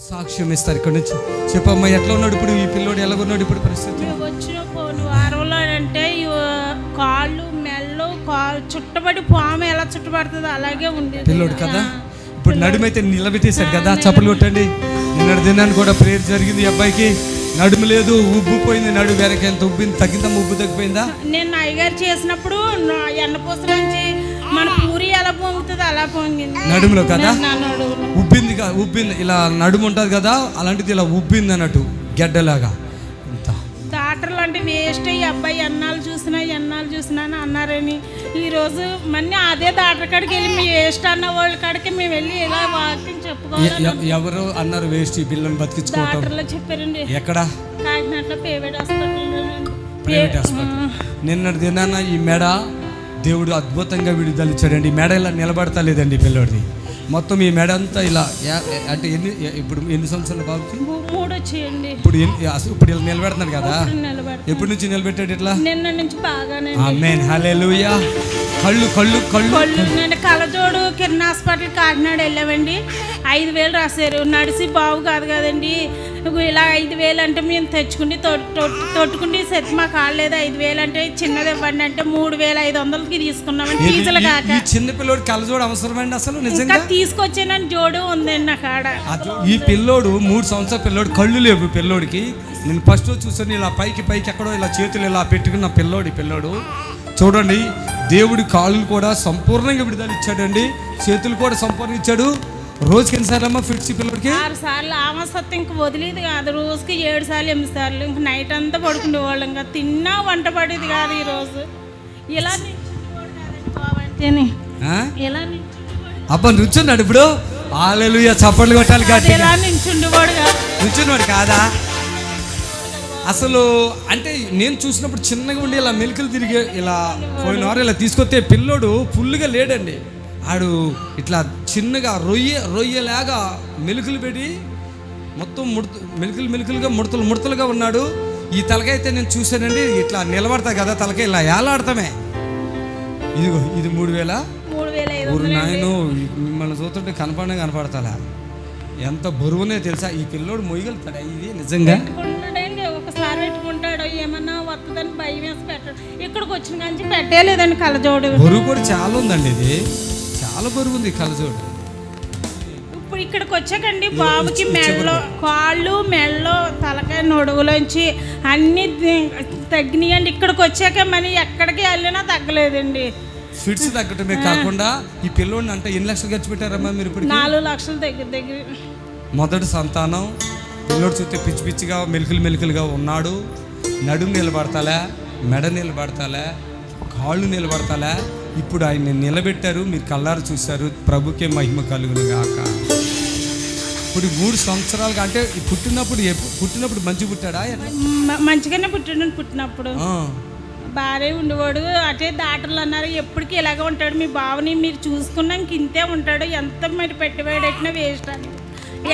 సాక్ష్యం ఇస్తారు ఇక్కడ నుంచి. చెప్పమ్మా ఎట్లా ఉన్నాడు ఇప్పుడు ఈ పిల్లోడు? ఎలా ఉన్నాడు ఇప్పుడు పరిస్థితి? వచ్చిన వారంలో అంటే కాళ్ళు మెల్లు కాళ్ళు చుట్టబడి పాము ఎలా చుట్టబడుతుందో అలాగే ఉండేది. పిల్లోడు కదా? ఇప్పుడు నడుమైతే నిలబెట్టేశాడు కదా? చప్పలు కొట్టండి. నిన్నటి దినాన్ని కూడా ప్రేయర్ జరిగింది అబ్బాయికి. నడుము లేదు ఉబ్బిపోయింది నడు వేరకి ఎంత ఉబ్బింది. తగ్గిందా? ఉబ్బు తగ్గిపోయిందా? నేను అయ్యగారు చేసినప్పుడు ఎన్నపూస నుంచి మన పూరి ఎలా పొంగుతుందో అలా పొంగింది. నడుములో కదా? ఉబ్బింది ఉబ్బింది ఇలా నడుము ఉంటుంది కదా అలాంటిది ఇలా ఉబ్బింది అన్నట్టు గెడ్డలాగా. డాక్టర్లు అంటే వేస్ట్ ఈ అబ్బాయి ఎన్నాళ్ళు చూసినా ఎన్నాళ్ళు చూసినా అని అన్నారని. ఈరోజు మళ్ళీ అదే డాక్టర్ కాడికి వెళ్ళి మీ వేస్ట్ అన్న వాళ్ళ కాడికి మేము వెళ్ళి ఇలా వాక్యం ఎ- చెప్పుకోవాలి ఎవరు అన్నారు వేస్ట్ ఈ పిల్లని బతికించుకోవటం? డాక్టర్లు చెప్పారండి. ఎక్కడ? కాకినాడలో ప్రైవేట్ హాస్పిటల్ ప్రైవేట్ హాస్పిటల్. నిన్నటి దినాన ఈ మెడ దేవుడు అద్భుతంగా విడుదల ఇచ్చాడండి ఈ మెడ ఇలా నిలబడతా లేదండి పిల్లోడిది. మొత్తం ఈ మెడ అంతా ఇలా అంటే ఎన్ని ఇప్పుడు ఎన్ని సంవత్సరాల బాబుకి వచ్చేయండి. ఇప్పుడు అసలు ఇప్పుడు ఇలా నిలబెడుతున్నాడు కదా? ఎప్పటి నుంచి నిలబెట్టాడు ఇట్లా? నిన్న నుంచి బాగానే ఆమెన్ హల్లెలూయా. కళ్ళు కళ్ళు కళ్ళు. కళ్ళు నేను కళ్ళజోడు కిరణ్ హాస్పిటల్ కాకినాడ వెళ్ళామండి. ఐదు వేలు రాశారు. నడిసి బాగు కాదు కదండి. ఇలా ఐదు వేలు అంటే మేము తెచ్చుకుని తొట్టుకుండి సెట్ మాకు కాలేదు ఐదు వేలు అంటే చిన్నది ఇవ్వండి అంటే మూడు వేల ఐదు వందలకి తీసుకున్నామండి కాక. ఈ చిన్న పిల్లోడు కళ్ళజోడు అవసరమండి అసలు నిజంగా? తీసుకొచ్చానని జోడు ఉందండి నా కాడ. ఈ పిల్లోడు మూడు సంవత్సరాల పిల్లోడు కళ్ళు లేవు పిల్లోడికి. నేను ఫస్ట్ చూసాను ఇలా పైకి పైకి ఎక్కడో ఇలా చేతులు ఇలా పెట్టుకున్న పిల్లోడు పిల్లోడు. చూడండి దేవుడి కాళ్ళు కూడా సంపూర్ణంగా విడుదల ఇచ్చాడండి చేతులు కూడా సంపూర్ణ ఇచ్చాడు. రోజుకి ఎన్నిసార్లు ఫిట్స్ ఈ పిల్లోడికి ఆరు సార్లు ఆమె సత్తు ఇంక వదిలేదు కాదు. రోజుకి ఏడు సార్లు ఎనిమిది సార్లు ఇంక నైట్ అంతా పడుకునేవాళ్ళు ఇంకా తిన్నా వంట పడేది కాదు ఇలా అంటేనే? ఆ? ఇలా నిల్చుండేవాడు అబ్బా నుంచున్నాడు ఇప్పుడు. ఆలెలుయ చప్పట్లు కొట్టాలి కాదు, ఇలా నిల్చుండేవాడు కాదు. నుంచున్నాడు కాదా? అసలు అంటే నేను చూసినప్పుడు చిన్నగా ఉండి ఇలా మెలికలు తిరిగి ఇలా పోయిన వారు ఇలా తీసుకొస్తే పిల్లోడు ఫుల్గా లేడండి. ఆడు ఇట్లా చిన్నగా రొయ్య రొయ్యలాగా మెలుకలు పెట్టి మొత్తం ముడత మెలుకలు మెలుకలుగా ముడతలు ముడతలుగా ఉన్నాడు. ఈ తలకాయ అయితే నేను చూశానండి ఇట్లా నిలబడతా కదా తలకాయ ఇలా ఏలాడతామే. ఇదిగో ఇది మూడు వేల? ఊరు నాయను మిమ్మల్ని చూస్తుంటే కనపడనే కనపడతాలా. ఎంత బరువునే తెలుసా ఈ పిల్లోడు మొయ్యగలుగుతాడా? ఇది నిజంగా? ఒకసారి పెట్టుకుంటాడు ఏమన్నా వస్తుందని భయం వేసి పెట్టాడు. ఇక్కడికి వచ్చిన కానీ పెట్టేలేదండి కళ్ళజోడు. బరువు కూడా చాలా ఉందండి ఇది. చాలా బరువు ఉంది కలజోడు ఇప్పుడు ఇక్కడికి వచ్చాకండి బాబుకి మెల్లో కాళ్ళు మెల్లో తలకాయ నొడుగులోంచి అన్ని తగ్గినాయండి. ఇక్కడికి వచ్చాక మరి ఎక్కడికి వెళ్ళినా తగ్గలేదండి. ఫిట్స్ తగ్గటమే కాకుండా ఈ పిల్లోడిని అంటే ఎన్ని లక్షలు ఖర్చు పెట్టారమ్మా మీరు ఇప్పుడు నాలుగు లక్షల దగ్గర దగ్గర. మొదటి సంతానం. పిల్లోడు చూస్తే పిచ్చి పిచ్చిగా మెలికలు మెలికలుగా ఉన్నాడు. నడుము నిలబడతాలే మెడ నిలబడతాలే కాళ్ళు నిలబడతాలే. ఇప్పుడు ఆయన్ని నిలబెట్టారు మీరు కళ్ళారు చూశారు ప్రభుకే మహిమ కలుగును గాక ఇప్పుడు మూడు సంవత్సరాలుగా అంటే పుట్టినప్పుడు పుట్టినప్పుడు మంచి పుట్టాడా మంచిగానే పుట్టిన పుట్టినప్పుడు. ఆ. బాగానే ఉండేవాడు అటే డాక్టర్లు అన్నారు ఎప్పటికీ ఇలాగే ఉంటాడు మీ బావని మీరు చూసుకున్నాక ఇంతే ఉంటాడు ఎంత మరి పెట్టుబడి పెట్టినా వేస్ట్ అని.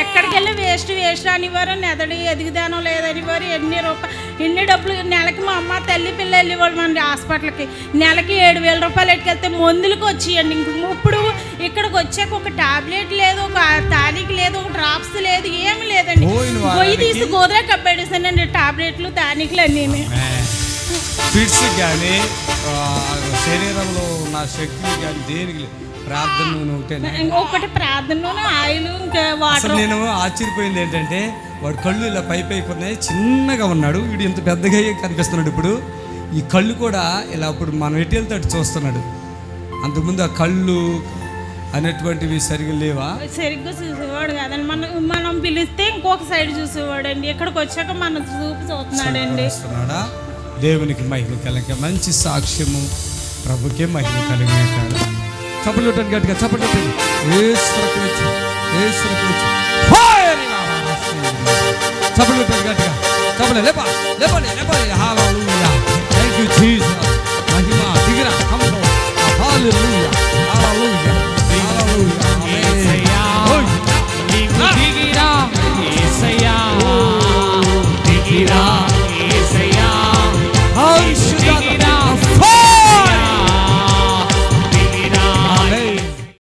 ఎక్కడికి వెళ్ళి వేస్ట్ వేస్ట్ అనివారు నెదడి ఎదుగుదానం లేదనివారు ఎన్ని రూపాయలు ఎన్ని డబ్బులు నెలకి మా అమ్మ తల్లి పిల్ల వెళ్ళేవాళ్ళు మన హాస్పిటల్కి. నెలకి ఏడు వేల రూపాయలు ఎట్టుకెళ్తే మందులకు వచ్చేయండి. ఇంక ఇప్పుడు ఇక్కడికి వచ్చాక ఒక టాబ్లెట్ లేదు ఒక తాలికి లేదు ఒక డ్రాప్స్ లేదు ఏమి లేదండి. గొయ్యి తీసి గోదరే కప్పెడేసానండి టాబ్లెట్లు తానికలు అన్నీ. ఫిట్స్ కానీ శరీరంలో ఉన్న శక్తి కానీ దేనికి లేదు. ప్రార్థన నూనె ఒకటేనా ఇంకొకటి ప్రార్థనలోనే ఆయిల్ ఇంకా వాటర్ అసలు నేను ఆశ్చర్యపోయింది ఏంటంటే వాడు కళ్ళు ఇలా పై పైకి ఉన్నాయి చిన్నగా ఉన్నాడు వీడు ఇంత పెద్దగా అయ్యి కనిపిస్తున్నాడు ఇప్పుడు. ఈ కళ్ళు కూడా ఇలా ఇప్పుడు మనం ఎటు వెళ్తే అటు చూస్తున్నాడు. అంతకుముందు ఆ కళ్ళు అనేటువంటివి సరిగా లేవా? సరిగ్గా చూసేవాడు కాదండి. మనం మనం పిలిస్తే ఇంకొక సైడ్ చూసేవాడు అండి ఇక్కడికి వచ్చాక మన చూపు చూస్తున్నాడండి. చూస్తున్నాడా దేవునికి మహిమ కలిగ మంచి సాక్ష్యము ప్రభుకే మహిమ కలిగిన కాదు చప్పట్లు కొట్టండి గట్టిగా చప్పట్లు కొట్టండి ఏసులకు వచ్చి ఏసులకు వచ్చి చప్పట్లు కొట్టండి గట్టిగా. చప్పలు లేపా లేపండి లేపండి. హల్లెలూయా థ్యాంక్ యూ జీసస్ మహిమ దిగిరా కమ్ హల్లెలూయా